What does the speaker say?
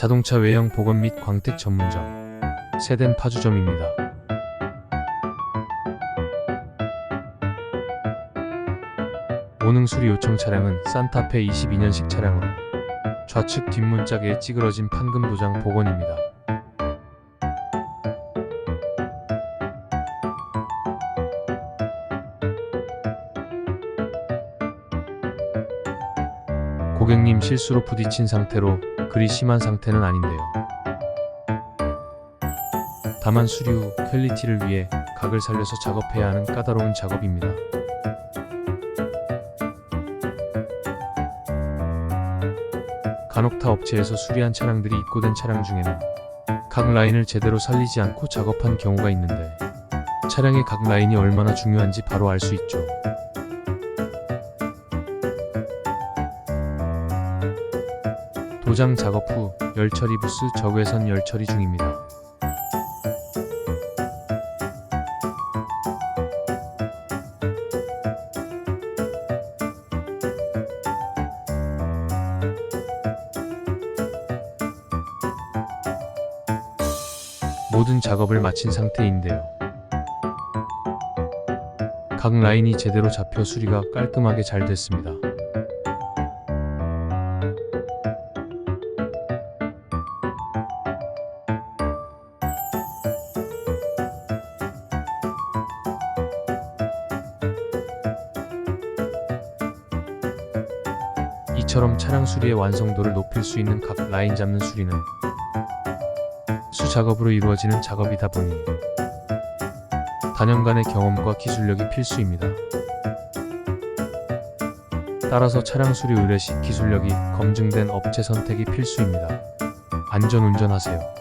자동차 외형 복원 및 광택 전문점 세덴 파주점입니다. 오능 수리 요청 차량은 산타페 22년식 차량으로 좌측 뒷문짝에 찌그러진 판금 도장 복원입니다. 고객님 실수로 부딪힌 상태로 그리 심한 상태는 아닌데요. 다만 후 퀄리티를 위해 각을 살려서 작업해야 하는 까다로운 작업입니다. 간혹 타 업체에서 수리한 차량들이 입고된 차량 중에는 각 라인을 제대로 살리지 않고 작업한 경우가 있는데 차량의 각 라인이 얼마나 중요한지 바로 알 수 있죠. 도장 작업 후 열처리 부스 적외선 열처리 중입니다. 모든 작업을 마친 상태인데요. 각 라인이 제대로 잡혀 수리가 깔끔하게 잘 됐습니다. 이처럼 차량 수리의 완성도를 높일 수 있는 각 라인 잡는 수리는 수 작업으로 이루어지는 작업이다 보니 단연간의 경험과 기술력이 필수입니다. 따라서 차량 수리 의뢰 시 기술력이 검증된 업체 선택이 필수입니다. 안전 운전하세요.